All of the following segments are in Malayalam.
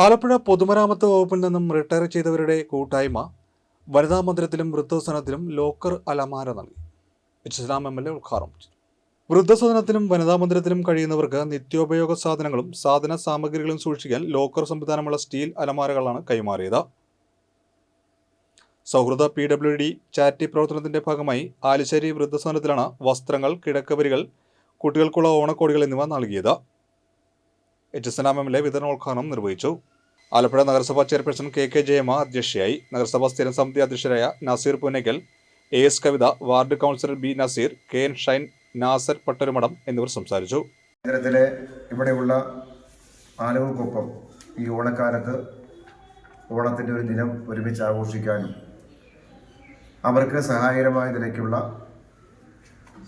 ആലപ്പുഴ പൊതുമരാമത്ത് വകുപ്പിൽ നിന്നും റിട്ടയർ ചെയ്തവരുടെ കൂട്ടായ്മ വനിതാ മന്ദിരത്തിലും വൃദ്ധസദനത്തിലും ലോക്കർ അലമാര നൽകി. ഇസ്ലാം എം എൽ എ ഉദ്ഘാടനം ചെയ്തു. വൃദ്ധസദനത്തിലും വനിതാ മന്ദിരത്തിലും കഴിയുന്നവർക്ക് നിത്യോപയോഗ സാധനങ്ങളും സാധന സാമഗ്രികളും സൂക്ഷിക്കാൻ ലോക്കർ സംവിധാനമുള്ള സ്റ്റീൽ അലമാരകളാണ് കൈമാറിയത്. സൗഹൃദ പി ഡബ്ല്യു ഡി ചാരിറ്റി പ്രവർത്തനത്തിന്റെ ഭാഗമായി ആലിശ്ശേരി വൃദ്ധസദനത്തിലാണ് വസ്ത്രങ്ങൾ കിടക്കവരികൾ കുട്ടികൾക്കുള്ള ഓണക്കോടികൾ എന്നിവ നൽകിയത്. H S M M L A വിതരണോദ്ഘാടനം നിർവഹിച്ചു. ആലപ്പുഴ നഗരസഭാ ചെയർപേഴ്സൺ കെ കെ ജയമ്മ അധ്യക്ഷയായി നഗരസഭാ സ്ഥിരം സമിതി അധ്യക്ഷരായ Nazeer Punnackal A S Kavitha ward councillor B Nazeer K N Shine Nasar Pattarumadam എന്നിവർ സംസാരിച്ചു. കേന്ദ്രത്തിലെ ഇവിടെയുള്ള ആളുകൾക്കൊപ്പം ഈ ഓണക്കാലത്ത് ഓണത്തിന്റെ ഒരു ദിനം ഒരുമിച്ച് ആഘോഷിക്കാനും അവർക്ക് സഹായകരമായ നിലയ്ക്കുള്ള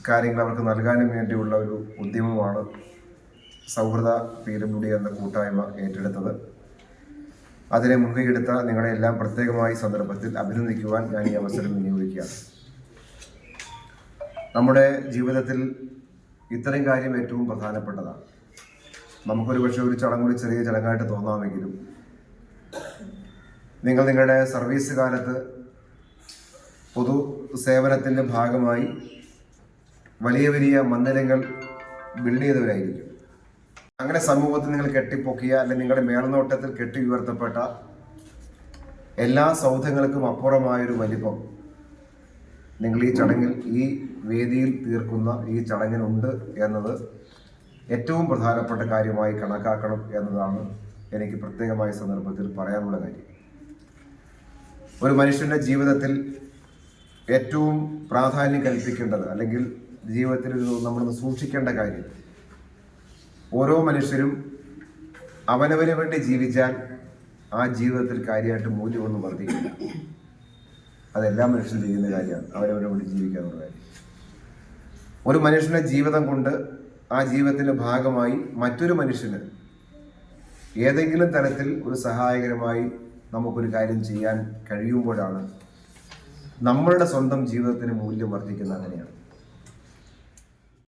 കാര്യങ്ങൾ അവർക്ക് നൽകാനും വേണ്ടിയുള്ള ഒരു ഉദ്യമമാണ് സൗഹൃദ പീരമുടി എന്ന കൂട്ടായ്മ ഏറ്റെടുത്തത്. അതിനെ മുൻകൈയെടുത്ത നിങ്ങളെല്ലാം പ്രത്യേകമായി സന്ദർഭത്തിൽ അഭിനന്ദിക്കുവാൻ ഞാൻ ഈ അവസരം വിനിയോഗിക്കുകയാണ്. നമ്മുടെ ജീവിതത്തിൽ ഇത്തരം കാര്യം ഏറ്റവും പ്രധാനപ്പെട്ടതാണ്. നമുക്കൊരു പക്ഷേ ഒരു ചടങ്ങൊരു ചെറിയ ചടങ്ങായിട്ട് തോന്നാമെങ്കിലും നിങ്ങൾ നിങ്ങളുടെ സർവീസ് കാലത്ത് പൊതു സേവനത്തിന്റെ ഭാഗമായി വലിയ വലിയ മന്ദിരങ്ങൾ ബിൽഡ് ചെയ്തവരായിരിക്കും. അങ്ങനെ സമൂഹത്തിൽ നിങ്ങൾ കെട്ടിപ്പൊക്കിയ അല്ലെങ്കിൽ നിങ്ങളുടെ മേൽനോട്ടത്തിൽ കെട്ടി ഉയർത്തപ്പെട്ട എല്ലാ സൗധങ്ങൾക്കും അപ്പുറമായൊരു വലിപ്പം നിങ്ങൾ ഈ ചടങ്ങിൽ ഈ വേദിയിൽ തീർക്കുന്ന ഈ ചടങ്ങിനുണ്ട് എന്നത് ഏറ്റവും പ്രധാനപ്പെട്ട കാര്യമായി കണക്കാക്കണം എന്നതാണ് എനിക്ക് പ്രത്യേകമായ സന്ദർഭത്തിൽ പറയാനുള്ള കാര്യം. ഒരു മനുഷ്യന്റെ ജീവിതത്തിൽ ഏറ്റവും പ്രാധാന്യം കൽപ്പിക്കേണ്ടത് അല്ലെങ്കിൽ ജീവിതത്തിൽ നമ്മൾ സൂക്ഷിക്കേണ്ട കാര്യം ഓരോ മനുഷ്യരും അവനവന് വേണ്ടി ജീവിച്ചാൽ ആ ജീവിതത്തിൽ കാര്യമായിട്ട് മൂല്യമൊന്നും വർദ്ധിക്കില്ല. അതെല്ലാ മനുഷ്യരും ചെയ്യുന്ന കാര്യമാണ്. അവരവരെ വേണ്ടി ജീവിക്കാനുള്ള കാര്യം. ഒരു മനുഷ്യന്റെ ജീവിതം കൊണ്ട് ആ ജീവിതത്തിന്റെ ഭാഗമായി മറ്റൊരു മനുഷ്യന് ഏതെങ്കിലും തരത്തിൽ ഒരു സഹായകരമായി നമുക്കൊരു കാര്യം ചെയ്യാൻ കഴിയുമ്പോഴാണ് നമ്മളുടെ സ്വന്തം ജീവിതത്തിന് മൂല്യം വർദ്ധിക്കുന്ന അങ്ങനെയാണ്.